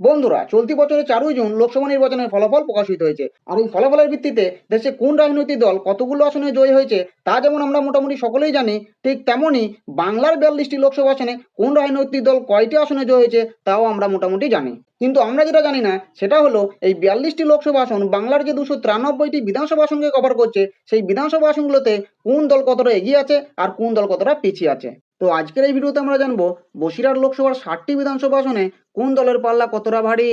বন্ধুরা, চলতি বছরের চারই জুন লোকসভা নির্বাচনের ফলাফল প্রকাশিত হয়েছে। আর এই ফলাফলের ভিত্তিতে দেশে কোন রাজনৈতিক দল কতগুলো আসনে জয়ী হয়েছে, তা যেমন আমরা মোটামুটি সকলেই জানি, ঠিক তেমনই বাংলার বিয়াল্লিশটি লোকসভা আসনে কোন রাজনৈতিক দল কয়টি আসনে জয় হয়েছে, তাও আমরা মোটামুটি জানি। কিন্তু আমরা যেটা জানি না, সেটা হলো এই বিয়াল্লিশটি লোকসভা আসন বাংলার যে দুশো তিরানব্বইটি বিধানসভা আসনকে কভার করছে, সেই বিধানসভা আসনগুলোতে কোন দল কতটা এগিয়ে আছে আর কোন দল কতটা পিছিয়ে আছে। তো আজকের এই ভিডিওতে আমরা জানব বসিরহাট লোকসভার ষাটটি বিধানসভা আসনে কোন দলের পাল্লা কতটা ভারী?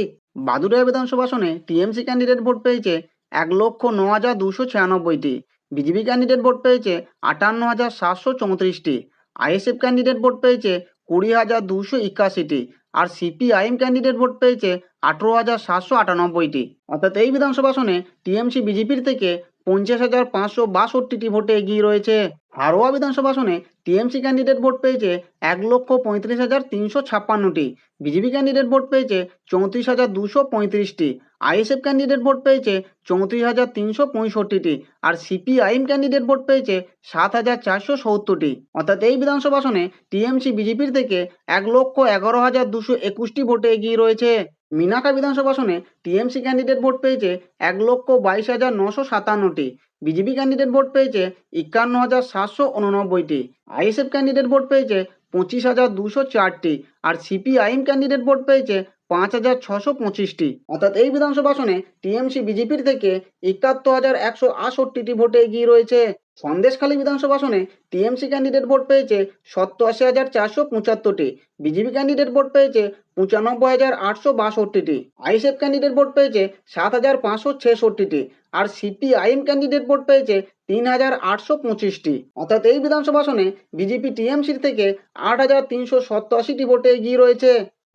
বাদুড়িয়া বিধানসভা আসনে টিএমসি ক্যান্ডিডেট ভোট পেয়েছে এক লক্ষ ন হাজার দুশো ছিয়ানব্বইটি। বিজেপি ক্যান্ডিডেট ভোট পেয়েছে আটান্ন হাজার সাতশো চৌত্রিশটি। আইএসএফ ক্যান্ডিডেট ভোট পেয়েছে কুড়ি হাজার দুশো একাশিটি। আর সিপিআইএম ক্যান্ডিডেট ভোট পেয়েছে আঠেরো হাজার সাতশো আটানব্বইটি। অর্থাৎ এই বিধানসভা আসনে টিএমসি বিজেপির থেকে পঞ্চাশ হাজার পাঁচশো বাষট্টিটি ভোটে এগিয়ে রয়েছে। হারোয়া বিধানসভা আসনে টিএমসি ক্যান্ডিডেট ভোট পেয়েছে এক লক্ষ পঁয়ত্রিশ হাজার তিনশো ছাপ্পান্নটি। বিজেপি ক্যান্ডিডেট ভোট পেয়েছে চৌত্রিশ হাজার দুশো পঁয়ত্রিশটি। আইএসএফ ক্যান্ডিডেট ভোট পেয়েছে চৌত্রিশ হাজার তিনশো পঁয়ষট্টিটি। আর সিপিআইএম ক্যান্ডিডেট ভোট পেয়েছে সাত হাজার চারশো সত্তরটি। অর্থাৎ এই বিধানসভা আসনে টিএমসি বিজেপির থেকে এক লক্ষ এগারো হাজার দুশো একুশটি ভোটে এগিয়ে রয়েছে। মিনাকা বিধানসভা আসনে টিএমসি ক্যান্ডিডেট ভোট পেয়েছে এক লক্ষ বাইশ হাজার নশো সাতান্নটি। বিজেপি ক্যান্ডিডেট ভোট পেয়েছে একান্ন হাজার সাতশো উননব্বইটি। আইএসএফ ক্যান্ডিডেট ভোট পেয়েছে পঁচিশ হাজার দুশো চারটি। আর সিপিআইএম ক্যান্ডিডেট ভোট পেয়েছে পাঁচ হাজার ছশো পঁচিশটি। অর্থাৎ এই বিধানসভা আসনে টিএমসি বিজেপির থেকে একাত্তর হাজার একশো আটষট্টিটি ভোটে এগিয়ে রয়েছে। সন্দেশখালী বিধানসভা আসনে টিএমসি ক্যান্ডিডেট ভোট পেয়েছে সত্তর হাজার চারশো পঁচাত্তরটি। বিজেপি ক্যান্ডিডেট ভোট পেয়েছে পঁচানব্বই হাজার আটশো বাষট্টিটি। আইএসএফ ক্যান্ডিডেট ভোট পেয়েছে সাত হাজার পাঁচশো ছেষট্টিটি। আর সিপিআইএম ক্যান্ডিডেট ভোট পেয়েছে তিন হাজার আটশো পঁচিশটি। অর্থাৎ এই বিধানসভা আসনে বিজেপি টিএমসির থেকে আট হাজার তিনশো সত্তরাশিটি ভোটে এগিয়ে রয়েছে।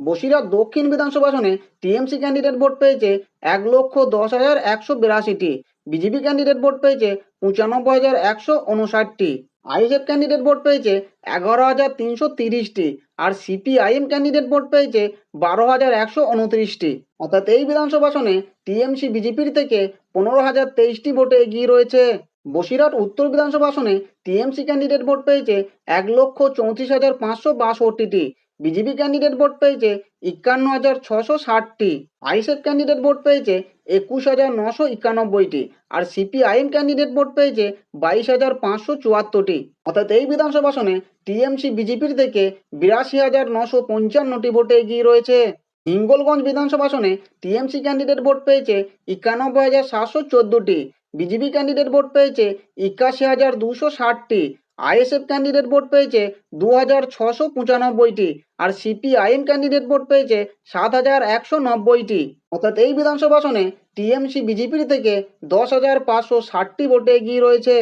বসিরহাট দক্ষিণ বিধানসভা আসনে টিএমসি ক্যান্ডিডেট ভোট পেয়েছে এক লক্ষ দশ হাজার একশো বিরাশিটি। বিজেপি ক্যান্ডিডেট ভোট পেয়েছে পঁচানব্বই হাজার একশো উনষাটটি। আইএসএফ ক্যান্ডিডেট ভোট পেয়েছে এগারো হাজার তিনশো তিরিশটি। আর সিপিআইএম ক্যান্ডিডেট ভোট পেয়েছে বারো হাজার একশো উনত্রিশটি। অর্থাৎ এই বিধানসভা আসনে টিএমসি বিজেপির থেকে পনেরো হাজার তেইশটি ভোটে এগিয়ে রয়েছে। বসিরহাট উত্তর বিধানসভা আসনে টিএমসি ক্যান্ডিডেট ভোট পেয়েছে এক লক্ষ চৌত্রিশ হাজার পাঁচশো বাষট্টিটি। বিজেপি ক্যান্ডিডেট ভোট পেয়েছে একান্ন হাজার ছশো ষাটটি আইএসএফ ক্যান্ডিডেট ভোট পেয়েছে একুশ হাজার নশো একানব্বইটি আর সিপিআইএম ক্যান্ডিডেট ভোট পেয়েছে বাইশ হাজার পাঁচশো চুয়াত্তরটি। অর্থাৎ এই বিধানসভা আসনে টিএমসি বিজেপির থেকে বিরাশি হাজার নশো পঞ্চান্নটি ভোটে এগিয়ে রয়েছে। হিঙ্গলগঞ্জ বিধানসভা আসনে টিএমসি ক্যান্ডিডেট ভোট পেয়েছে একানব্বই হাজার সাতশো চোদ্দোটি বিজেপি ক্যান্ডিডেট ভোট পেয়েছে একাশি হাজার দুশো ষাটটি আইএসএফ ক্যান্ডিডেট ভোট পেয়েছে দু হাজার ছশো পঁচানব্বইটি আর সিপিআইএম ক্যান্ডিডেট ভোট পেয়েছে সাত হাজার একশো নব্বইটি। অর্থাৎ এই বিধানসভা আসনে টিএমসি বিজেপির থেকে দশ হাজার পাঁচশো ষাটটি ভোটে এগিয়ে রয়েছে।